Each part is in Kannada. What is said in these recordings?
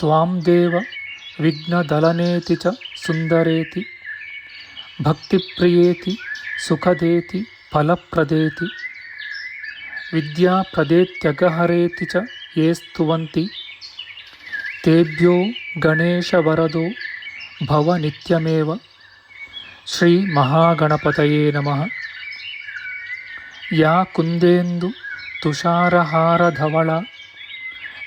త్వాం దేవ విఘ్నదళనేతి చ సుందరేతి భక్తిప్రియేతి సుఖదేతి ఫలప్రదేతి విద్యా ప్రదేత్యగహరేతి ఏ స్వంతి తేభ్యో గణేశవరదో భవ భవనిత్యమేవ శ్రీ మహాగణపతయే నమ యా కుందేందు తుషారహారధవళ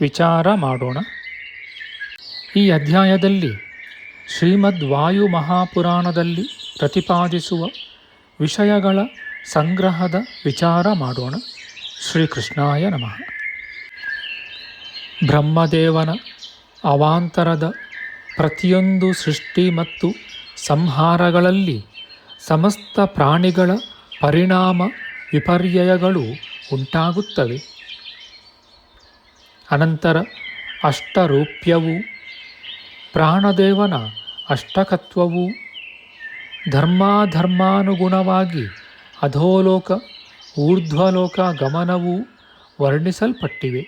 ವಿಚಾರ ಮಾಡೋಣ. ಈ ಅಧ್ಯಾಯದಲ್ಲಿ ಶ್ರೀಮದ್ ವಾಯು ಮಹಾಪುರಾಣದಲ್ಲಿ ಪ್ರತಿಪಾದಿಸುವ ವಿಷಯಗಳ ಸಂಗ್ರಹದ ವಿಚಾರ ಮಾಡೋಣ. ಶ್ರೀಕೃಷ್ಣಾಯ ನಮಃ. ಬ್ರಹ್ಮದೇವನ ಅವಾಂತರದ ಪ್ರತಿಯೊಂದು ಸೃಷ್ಟಿ ಮತ್ತು ಸಂಹಾರಗಳಲ್ಲಿ ಸಮಸ್ತ ಪ್ರಾಣಿಗಳ ಪರಿಣಾಮ ವಿಪರ್ಯಯಗಳು ಉಂಟಾಗುತ್ತವೆ. ಅನಂತರ ಅಷ್ಟರೂಪ್ಯವು, ಪ್ರಾಣದೇವನ ಅಷ್ಟಕತ್ವವು ಧರ್ಮಾಧರ್ಮಾನುಗುಣವಾಗಿ ಅಧೋಲೋಕ, ಊರ್ಧ್ವಲೋಕ ಗಮನವು ವರ್ಣಿಸಲ್ಪಟ್ಟಿವೆ.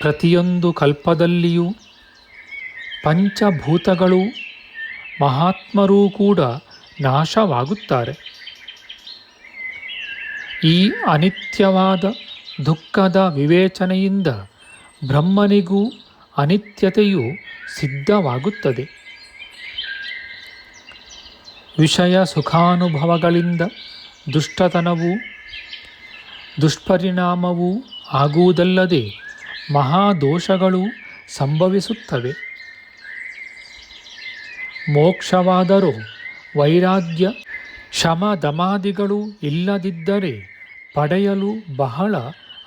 ಪ್ರತಿಯೊಂದು ಕಲ್ಪದಲ್ಲಿಯೂ ಪಂಚಭೂತಗಳು ಮಹಾತ್ಮರೂ ಕೂಡ ನಾಶವಾಗುತ್ತಾರೆ. ಈ ಅನಿತ್ಯವಾದ ದುಃಖದ ವಿವೇಚನೆಯಿಂದ ಬ್ರಹ್ಮನಿಗೂ ಅನಿತ್ಯತೆಯು ಸಿದ್ಧವಾಗುತ್ತದೆ. ವಿಷಯ ಸುಖಾನುಭವಗಳಿಂದ ದುಷ್ಟತನವು ದುಷ್ಪರಿಣಾಮವೂ ಆಗುವುದಲ್ಲದೆ ಮಹಾದೋಷಗಳು ಸಂಭವಿಸುತ್ತವೆ. ಮೋಕ್ಷವಾದರೂ ವೈರಾಗ್ಯ ಶಮ ದಮಾದಿಗಳು ಇಲ್ಲದಿದ್ದರೆ ಪಡೆಯಲು ಬಹಳ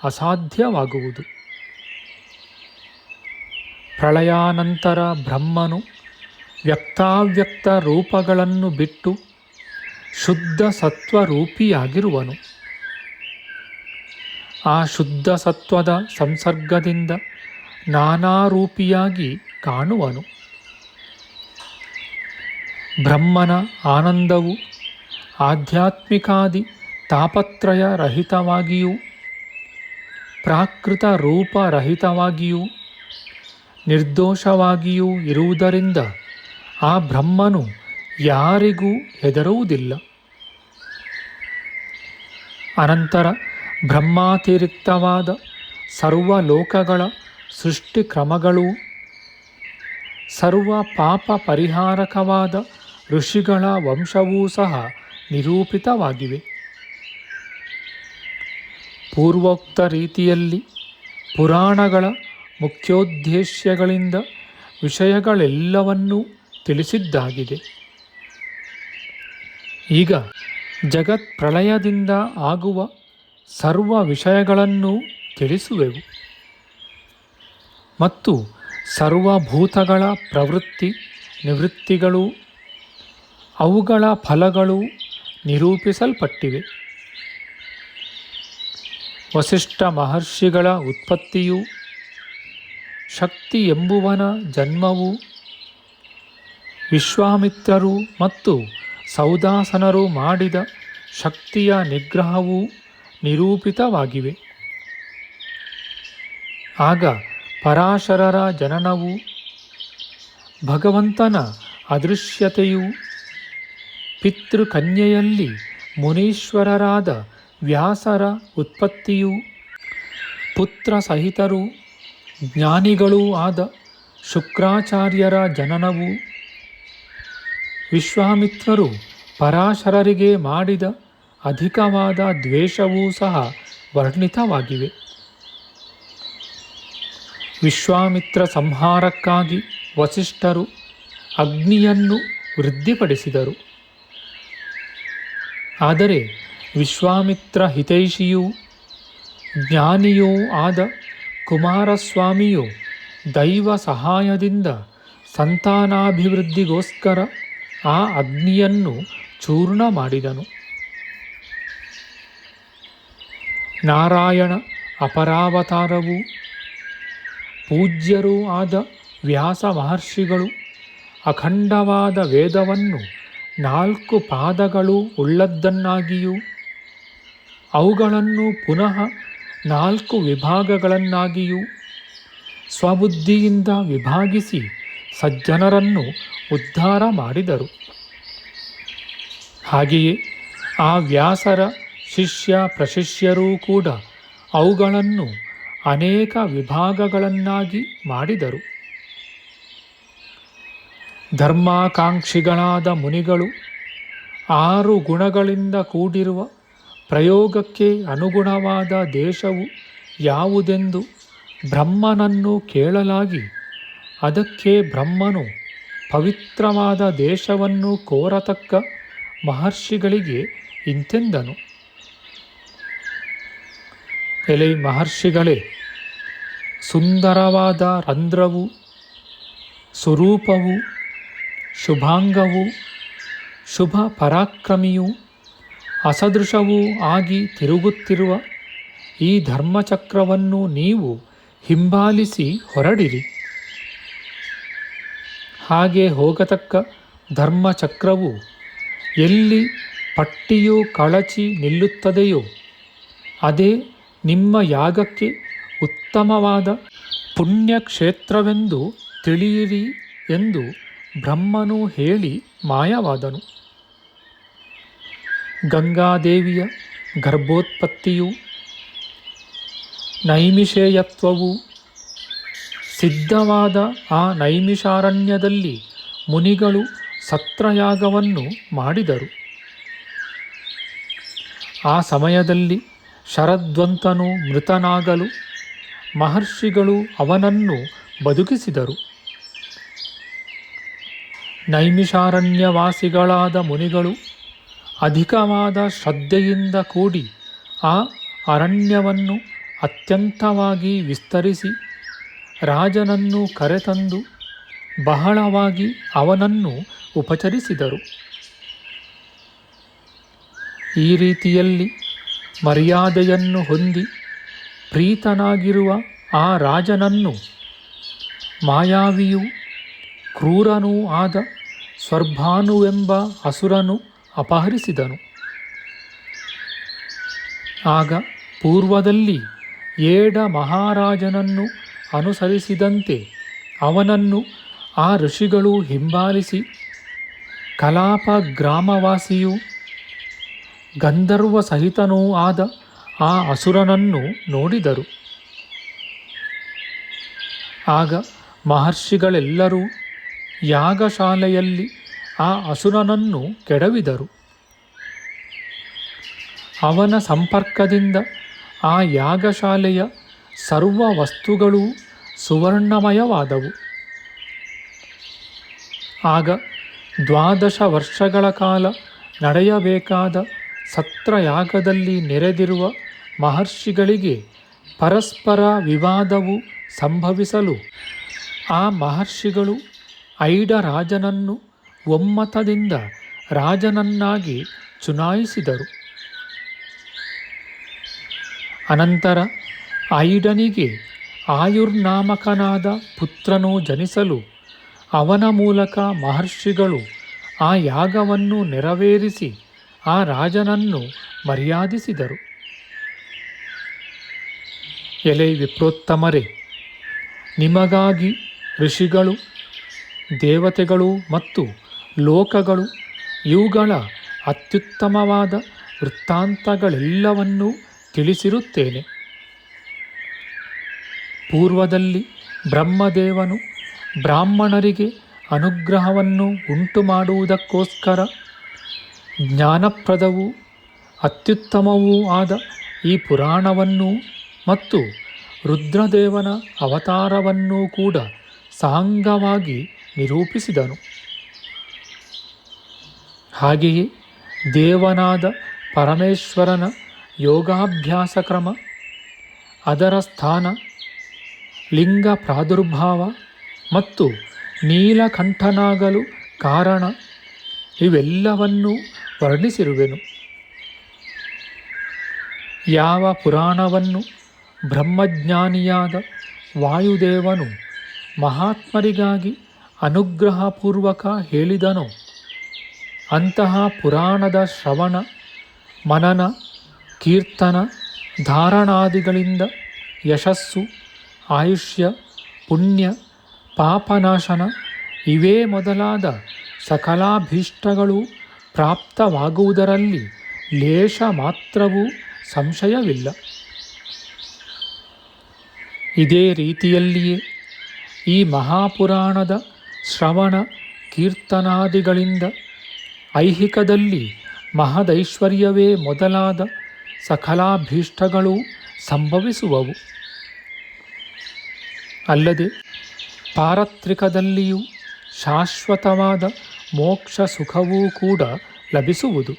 ಅಸಾಧ್ಯವಾಗುವುದು. ಪ್ರಳಯಾನಂತರ ಬ್ರಹ್ಮನು ವ್ಯಕ್ತಾವ್ಯಕ್ತ ರೂಪಗಳನ್ನು ಬಿಟ್ಟು ಶುದ್ಧ ಸತ್ವರೂಪಿಯಾಗಿರುವನು. ಆ ಶುದ್ಧ ಸತ್ವದ ಸಂಸರ್ಗದಿಂದ ನಾನಾ ರೂಪಿಯಾಗಿ ಕಾಣುವನು. ಬ್ರಹ್ಮನ ಆನಂದವು ಆಧ್ಯಾತ್ಮಿಕಾದಿ ತಾಪತ್ರಯ ರಹಿತವಾಗಿಯೂ ಪ್ರಾಕೃತ ರೂಪರಹಿತವಾಗಿಯೂ ನಿರ್ದೋಷವಾಗಿಯೂ ಇರುವುದರಿಂದ ಆ ಬ್ರಹ್ಮನು ಯಾರಿಗೂ ಹೆದರುವುದಿಲ್ಲ. ಅನಂತರ ಬ್ರಹ್ಮಾತಿರಿಕ್ತವಾದ ಸರ್ವ ಲೋಕಗಳ ಸೃಷ್ಟಿ ಕ್ರಮಗಳು ಸರ್ವ ಪಾಪ ಪರಿಹಾರಕವಾದ ಋಷಿಗಳ ವಂಶವೂ ಸಹ ನಿರೂಪಿತವಾಗಿವೆ. ಪೂರ್ವೋಕ್ತ ರೀತಿಯಲ್ಲಿ ಪುರಾಣಗಳ ಮುಖ್ಯೋದ್ದೇಶಗಳಿಂದ ವಿಷಯಗಳೆಲ್ಲವನ್ನೂ ತಿಳಿಸಿದ್ದಾಗಿದೆ. ಈಗ ಜಗತ್ ಪ್ರಳಯದಿಂದ ಆಗುವ ಸರ್ವ ವಿಷಯಗಳನ್ನು ತಿಳಿಸುವೆವು. ಮತ್ತು ಸರ್ವಭೂತಗಳ ಪ್ರವೃತ್ತಿ, ನಿವೃತ್ತಿಗಳು, ಅವುಗಳ ಫಲಗಳು ನಿರೂಪಿಸಲ್ಪಟ್ಟಿವೆ. ವಸಿಷ್ಠ ಮಹರ್ಷಿಗಳ ಉತ್ಪತ್ತಿಯು ಶಕ್ತಿ ಎಂಬುವನ ಜನ್ಮವು ವಿಶ್ವಾಮಿತ್ರರು ಮತ್ತು ಸೌದಾಸನರು ಮಾಡಿದ ಶಕ್ತಿಯ ನಿಗ್ರಹವು ನಿರೂಪಿತವಾಗಿವೆ. ಆಗ ಪರಾಶರರ ಜನನವು ಭಗವಂತನ ಅದೃಶ್ಯತೆಯು ಪಿತೃಕನ್ಯೆಯಲ್ಲಿ ಮುನೀಶ್ವರರಾದ ವ್ಯಾಸರ ಉತ್ಪತ್ತಿಯು ಪುತ್ರ ಸಹಿತರು ಜ್ಞಾನಿಗಳೂ ಆದ ಶುಕ್ರಾಚಾರ್ಯರ ಜನನವು ವಿಶ್ವಾಮಿತ್ರರು ಪರಾಶರರಿಗೆ ಮಾಡಿದ ಅಧಿಕವಾದ ದ್ವೇಷವೂ ಸಹ ವರ್ಣಿತವಾಗಿವೆ. ವಿಶ್ವಾಮಿತ್ರ ಸಂಹಾರಕ್ಕಾಗಿ ವಸಿಷ್ಠರು ಅಗ್ನಿಯನ್ನು ವೃದ್ಧಿಪಡಿಸಿದರು. ಆದರೆ ವಿಶ್ವಾಮಿತ್ರ ಹಿತೈಷಿಯೂ ಜ್ಞಾನಿಯೂ ಆದ ಕುಮಾರಸ್ವಾಮಿಯು ದೈವ ಸಹಾಯದಿಂದ ಸಂತಾನಾಭಿವೃದ್ಧಿಗೋಸ್ಕರ ಆ ಅಗ್ನಿಯನ್ನು ಚೂರ್ಣ ಮಾಡಿದನು. ನಾರಾಯಣ ಅಪರಾವತಾರವು ಪೂಜ್ಯರೂ ಆದ ವ್ಯಾಸ ಮಹರ್ಷಿಗಳು ಅಖಂಡವಾದ ವೇದವನ್ನು ನಾಲ್ಕು ಪಾದಗಳು ಉಳ್ಳದ್ದನ್ನಾಗಿಯೂ ಅವುಗಳನ್ನು ಪುನಃ ನಾಲ್ಕು ವಿಭಾಗಗಳನ್ನಾಗಿಯೂ ಸ್ವಬುದ್ಧಿಯಿಂದ ವಿಭಾಗಿಸಿ ಸಜ್ಜನರನ್ನು ಉದ್ಧಾರ ಮಾಡಿದರು. ಹಾಗೆಯೇ ಆ ವ್ಯಾಸರ ಶಿಷ್ಯ ಪ್ರಶಿಷ್ಯರೂ ಕೂಡ ಅವುಗಳನ್ನು ಅನೇಕ ವಿಭಾಗಗಳನ್ನಾಗಿ ಮಾಡಿದರು. ಧರ್ಮಾಕಾಂಕ್ಷಿಗಳಾದ ಮುನಿಗಳು ಆರು ಗುಣಗಳಿಂದ ಕೂಡಿರುವ ಪ್ರಯೋಗಕ್ಕೆ ಅನುಗುಣವಾದ ದೇಶವು ಯಾವುದೆಂದು ಬ್ರಹ್ಮನನ್ನು ಕೇಳಲಾಗಿ ಅದಕ್ಕೆ ಬ್ರಹ್ಮನು ಪವಿತ್ರವಾದ ದೇಶವನ್ನು ಕೋರತಕ್ಕ ಮಹರ್ಷಿಗಳಿಗೆ ಇಂತೆಂದನು. ಎಲೆ ಮಹರ್ಷಿಗಳೇ, ಸುಂದರವಾದ ರಂಧ್ರವು ಸ್ವರೂಪವು ಶುಭಾಂಗವು, ಶುಭ ಪರಾಕ್ರಮಿಯು ಅಸದೃಶವೂ ಆಗಿ ತಿರುಗುತ್ತಿರುವ ಈ ಧರ್ಮಚಕ್ರವನ್ನು ನೀವು ಹಿಂಬಾಲಿಸಿ ಹೊರಡಿರಿ. ಹಾಗೆ ಹೋಗತಕ್ಕ ಧರ್ಮಚಕ್ರವು ಎಲ್ಲಿ ಪಟ್ಟಿಯು ಕಳಚಿ ನಿಲ್ಲುತ್ತದೆಯೋ, ಅದೇ ನಿಮ್ಮ ಯಾಗಕ್ಕೆ ಉತ್ತಮವಾದ ಪುಣ್ಯಕ್ಷೇತ್ರವೆಂದು ತಿಳಿಯಿರಿ ಎಂದು ಬ್ರಹ್ಮನು ಹೇಳಿ ಮಾಯವಾದನು. ಗಂಗಾದೇವಿಯ ಗರ್ಭೋತ್ಪತ್ತಿಯು, ನೈಮಿಷೇಯತ್ವವು ಸಿದ್ಧವಾದ ಆ ನೈಮಿಷಾರಣ್ಯದಲ್ಲಿ ಮುನಿಗಳು ಸತ್ರಯಾಗವನ್ನು ಮಾಡಿದರು. ಆ ಸಮಯದಲ್ಲಿ ಶರದ್ವಂತನು ಮೃತನಾಗಲು ಮಹರ್ಷಿಗಳು ಅವನನ್ನು ಬದುಕಿಸಿದರು. ನೈಮಿಷಾರಣ್ಯವಾಸಿಗಳಾದ ಮುನಿಗಳು ಅಧಿಕವಾದ ಶ್ರದ್ಧೆಯಿಂದ ಕೂಡಿ ಆ ಅರಣ್ಯವನ್ನು ಅತ್ಯಂತವಾಗಿ ವಿಸ್ತರಿಸಿ ರಾಜನನ್ನು ಕರೆತಂದು ಬಹಳವಾಗಿ ಅವನನ್ನು ಉಪಚರಿಸಿದರು. ಈ ರೀತಿಯಲ್ಲಿ ಮರ್ಯಾದೆಯನ್ನು ಹೊಂದಿ ಪ್ರೀತನಾಗಿರುವ ಆ ರಾಜನನ್ನು ಮಾಯಾವಿಯು ಕ್ರೂರನೂ ಆದ ಸ್ವರ್ಭಾನುವೆಂಬ ಅಸುರನು ಅಪಹರಿಸಿದನು. ಆಗ ಪೂರ್ವದಲ್ಲಿ ಏಡ ಮಹಾರಾಜನನ್ನು ಅನುಸರಿಸಿದಂತೆ ಅವನನ್ನು ಆ ಋಷಿಗಳು ಹಿಂಬಾಲಿಸಿ ಕಲಾಪ ಗ್ರಾಮವಾಸಿಯು ಗಂಧರ್ವ ಸಹಿತನೂ ಆದ ಆ ಅಸುರನನ್ನು ನೋಡಿದರು. ಆಗ ಮಹರ್ಷಿಗಳೆಲ್ಲರೂ ಯಾಗಶಾಲೆಯಲ್ಲಿ ಆ ಅಸುರನನ್ನು ಕೆಡವಿದರು. ಅವನ ಸಂಪರ್ಕದಿಂದ ಆ ಯಾಗಶಾಲೆಯ ಸರ್ವ ವಸ್ತುಗಳೂ ಸುವರ್ಣಮಯವಾದವು. ಆಗ ದ್ವಾದಶ ವರ್ಷಗಳ ಕಾಲ ನಡೆಯಬೇಕಾದ ಸತ್ರಯಾಗದಲ್ಲಿ ನೆರೆದಿರುವ ಮಹರ್ಷಿಗಳಿಗೆ ಪರಸ್ಪರ ವಿವಾದವು ಸಂಭವಿಸಲು ಆ ಮಹರ್ಷಿಗಳು ಐಡ ರಾಜನನ್ನು ಒಮ್ಮತದಿಂದ ರಾಜನನ್ನಾಗಿ ಚುನಾಯಿಸಿದರು. ಅನಂತರ ಐಡನಿಗೆ ಆಯುರ್ನಾಮಕನಾದ ಪುತ್ರನು ಜನಿಸಲು ಅವನ ಮೂಲಕ ಮಹರ್ಷಿಗಳು ಆ ಯಾಗವನ್ನು ನೆರವೇರಿಸಿ ಆ ರಾಜನನ್ನು ಮರ್ಯಾದಿಸಿದರು. ಎಲೆ ವಿಪ್ರೋತ್ತಮರೇ, ನಿಮಗಾಗಿ ಋಷಿಗಳು, ದೇವತೆಗಳು ಮತ್ತು ಲೋಕಗಳು, ಇವುಗಳ ಅತ್ಯುತ್ತಮವಾದ ವೃತ್ತಾಂತಗಳೆಲ್ಲವನ್ನೂ ತಿಳಿಸಿರುತ್ತೇನೆ. ಪೂರ್ವದಲ್ಲಿ ಬ್ರಹ್ಮದೇವನು ಬ್ರಾಹ್ಮಣರಿಗೆ ಅನುಗ್ರಹವನ್ನು ಉಂಟು ಮಾಡುವುದಕ್ಕೋಸ್ಕರ ಜ್ಞಾನಪ್ರದವೂ ಅತ್ಯುತ್ತಮವೂ ಆದ ಈ ಪುರಾಣವನ್ನು ಮತ್ತು ರುದ್ರದೇವನ ಅವತಾರವನ್ನೂ ಕೂಡ ಸಾಂಗವಾಗಿ ನಿರೂಪಿಸಿದನು. ಹಾಗೆಯೇ ದೇವನಾದ ಪರಮೇಶ್ವರನ ಯೋಗಾಭ್ಯಾಸ ಕ್ರಮ ಅದರ ಸ್ಥಾನ ಲಿಂಗ ಪ್ರಾದುರ್ಭಾವ ಮತ್ತು ನೀಲಕಂಠನಾಗಲು ಕಾರಣ ಇವೆಲ್ಲವನ್ನೂ ವರ್ಣಿಸಿರುವೆನು. ಯಾವ ಪುರಾಣವನ್ನು ಬ್ರಹ್ಮಜ್ಞಾನಿಯಾದ ವಾಯುದೇವನು ಮಹಾತ್ಮರಿಗಾಗಿ ಅನುಗ್ರಹಪೂರ್ವಕ ಹೇಳಿದನೋ ಅಂತಹ ಪುರಾಣದ ಶ್ರವಣ, ಮನನ, ಕೀರ್ತನ, ಧಾರಣಾದಿಗಳಿಂದ ಯಶಸ್ಸು, ಆಯುಷ್ಯ, ಪುಣ್ಯ, ಪಾಪನಾಶನ ಇವೇ ಮೊದಲಾದ ಸಕಲಾಭೀಷ್ಟಗಳು ಪ್ರಾಪ್ತವಾಗುವುದರಲ್ಲಿ ಲೇಷ ಮಾತ್ರವೂ ಸಂಶಯವಿಲ್ಲ. ಇದೇ ರೀತಿಯಲ್ಲಿಯೇ ಈ ಮಹಾಪುರಾಣದ ಶ್ರವಣ, ಕೀರ್ತನಾದಿಗಳಿಂದ ಐಹಿಕದಲ್ಲಿ ಮಹದೈಶ್ವರ್ಯವೇ ಮೊದಲಾದ ಸಕಲಾಭೀಷ್ಟಗಳು ಸಂಭವಿಸುವವು. ಅಲ್ಲದೆ ಪಾರತ್ರಿಕದಲ್ಲಿಯೂ ಶಾಶ್ವತವಾದ ಮೋಕ್ಷ ಸುಖವೂ ಕೂಡ ಲಭಿಸುವುದು.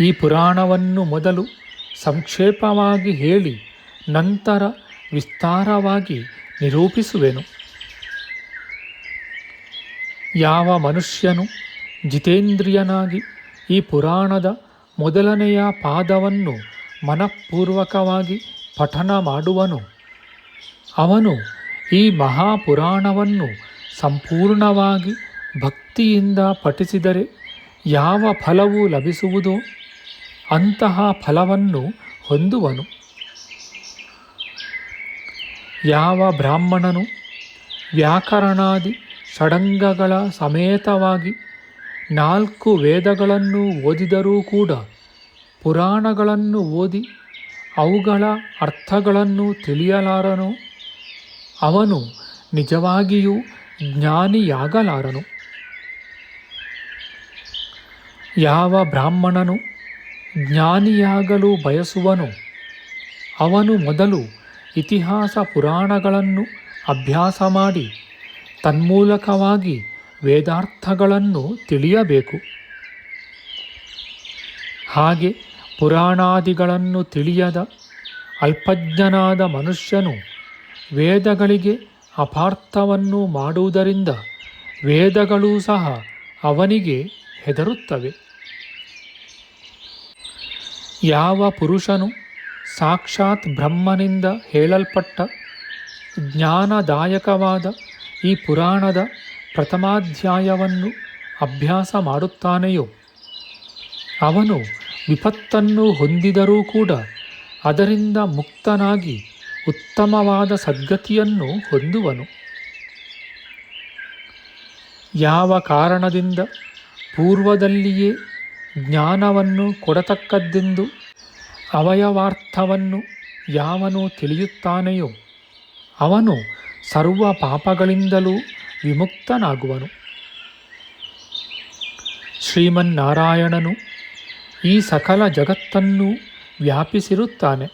ಈ ಪುರಾಣವನ್ನು ಮೊದಲು ಸಂಕ್ಷೇಪವಾಗಿ ಹೇಳಿ ನಂತರ ವಿಸ್ತಾರವಾಗಿ ನಿರೂಪಿಸುವೆನು. ಯಾವ ಮನುಷ್ಯನು ಜಿತೇಂದ್ರಿಯನಾಗಿ ಈ ಪುರಾಣದ ಮೊದಲನೆಯ ಪಾದವನ್ನು ಮನಃಪೂರ್ವಕವಾಗಿ ಪಠನ ಮಾಡುವನು, ಅವನು ಈ ಮಹಾಪುರಾಣವನ್ನು ಸಂಪೂರ್ಣವಾಗಿ ಭಕ್ತಿಯಿಂದ ಪಠಿಸಿದರೆ ಯಾವ ಫಲವು ಲಭಿಸುವುದೋ ಅಂತಹ ಫಲವನ್ನು ಹೊಂದುವನು. ಯಾವ ಬ್ರಾಹ್ಮಣನು ವ್ಯಾಕರಣಾದಿ ಷಡಂಗಗಳ ಸಮೇತವಾಗಿ ನಾಲ್ಕು ವೇದಗಳನ್ನು ಓದಿದರೂ ಕೂಡ ಪುರಾಣಗಳನ್ನು ಓದಿ ಅವುಗಳ ಅರ್ಥಗಳನ್ನು ತಿಳಿಯಲಾರನು. ಅವನು ನಿಜವಾಗಿಯೂ ಜ್ಞಾನಿಯಾಗಲಾರನು. ಯಾವ ಬ್ರಾಹ್ಮಣನು ಜ್ಞಾನಿಯಾಗಲು ಬಯಸುವನು ಅವನು ಮೊದಲು ಇತಿಹಾಸ ಪುರಾಣಗಳನ್ನು ಅಭ್ಯಾಸ ಮಾಡಿ ತನ್ಮೂಲಕವಾಗಿ ವೇದಾರ್ಥಗಳನ್ನು ತಿಳಿಯಬೇಕು. ಹಾಗೆ ಪುರಾಣಾದಿಗಳನ್ನು ತಿಳಿಯದ ಅಲ್ಪಜ್ಞನಾದ ಮನುಷ್ಯನು ವೇದಗಳಿಗೆ ಅಪಾರ್ಥವನ್ನು ಮಾಡುವುದರಿಂದ ವೇದಗಳೂ ಸಹ ಅವನಿಗೆ ಹೆದರುತ್ತವೆ. ಯಾವ ಪುರುಷನು ಸಾಕ್ಷಾತ್ ಬ್ರಹ್ಮನಿಂದ ಹೇಳಲ್ಪಟ್ಟ ಜ್ಞಾನದಾಯಕವಾದ ಈ ಪುರಾಣದ ಪ್ರಥಮಾಧ್ಯಾಯವನ್ನು ಅಭ್ಯಾಸ ಮಾಡುತ್ತಾನೆಯೋ? ಅವನು ವಿಪತ್ತನ್ನು ಹೊಂದಿದರೂ ಕೂಡ ಅದರಿಂದ ಮುಕ್ತನಾಗಿ ಉತ್ತಮವಾದ ಸದ್ಗತಿಯನ್ನು ಹೊಂದುವನು. ಯಾವ ಕಾರಣದಿಂದ ಪೂರ್ವದಲ್ಲಿಯೇ ಜ್ಞಾನವನ್ನು ಕೊಡತಕ್ಕದ್ದೆಂದು ಅವಯವಾರ್ಥವನ್ನು ಯಾವನು ತಿಳಿಯುತ್ತಾನೆಯೋ, ಅವನು ಸರ್ವ ಪಾಪಗಳಿಂದಲೂ ವಿಮುಕ್ತನಾಗುವನು. ಶ್ರೀಮನ್ನಾರಾಯಣನು ಈ ಸಕಲ ಜಗತ್ತನ್ನು ವ್ಯಾಪಿಸಿರುತ್ತಾನೆ.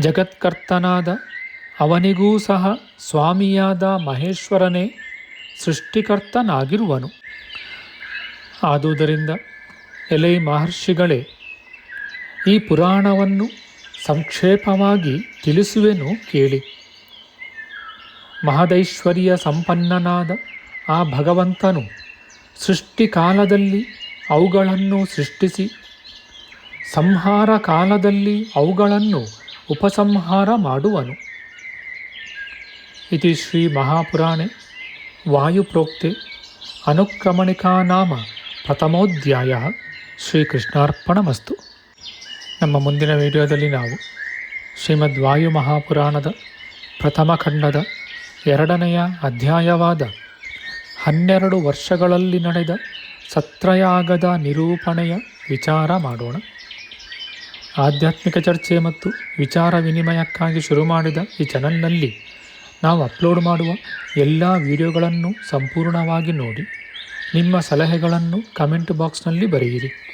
ಜಗತ್ಕರ್ತನಾದ ಅವನಿಗೂ ಸಹ ಸ್ವಾಮಿಯಾದ ಮಹೇಶ್ವರನೇ ಸೃಷ್ಟಿಕರ್ತನಾಗಿರುವನು. ಆದುದರಿಂದ ಎಲೈ ಮಹರ್ಷಿಗಳೇ, ಈ ಪುರಾಣವನ್ನು ಸಂಕ್ಷೇಪವಾಗಿ ತಿಳಿಸುವೆನು ಕೇಳಿ. ಮಹದೈಶ್ವರ್ಯ ಸಂಪನ್ನನಾದ ಆ ಭಗವಂತನು ಸೃಷ್ಟಿಕಾಲದಲ್ಲಿ ಅವುಗಳನ್ನು ಸೃಷ್ಟಿಸಿ, ಸಂಹಾರ ಕಾಲದಲ್ಲಿ ಅವುಗಳನ್ನು ಉಪಸಂಹಾರ ಮಾಡುವನು. ಇತಿ ಶ್ರೀ ಮಹಾಪುರಾಣೆ, ವಾಯುಪ್ರೋಕ್ತೆ, ಅನುಕ್ರಮಣಿಕಾ ನಾಮ ಪ್ರಥಮೋಧ್ಯಾಯ. ಶ್ರೀಕೃಷ್ಣಾರ್ಪಣಮಸ್ತು. ನಮ್ಮ ಮುಂದಿನ ವಿಡಿಯೋದಲ್ಲಿ ನಾವು ಶ್ರೀಮದ್ ವಾಯು ಮಹಾಪುರಾಣದ ಪ್ರಥಮ ಖಂಡದ ಎರಡನೆಯ ಅಧ್ಯಾಯವಾದ ಹನ್ನೆರಡು ವರ್ಷಗಳಲ್ಲಿ ನಡೆದ ಸತ್ರಯಾಗದ ನಿರೂಪಣೆಯ ವಿಚಾರ ಮಾಡೋಣ. ಆಧ್ಯಾತ್ಮಿಕ ಚರ್ಚೆ ಮತ್ತು ವಿಚಾರ ವಿನಿಮಯಕ್ಕಾಗಿ ಶುರು ಮಾಡಿದ ಈ ಚಾನಲ್ನಲ್ಲಿ ನಾವು ಅಪ್ಲೋಡ್ ಮಾಡುವ ಎಲ್ಲ ವಿಡಿಯೋಗಳನ್ನು ಸಂಪೂರ್ಣವಾಗಿ ನೋಡಿ. ನಿಮ್ಮ ಸಲಹೆಗಳನ್ನು ಕಮೆಂಟ್ ಬಾಕ್ಸ್ನಲ್ಲಿ ಬರೆಯಿರಿ.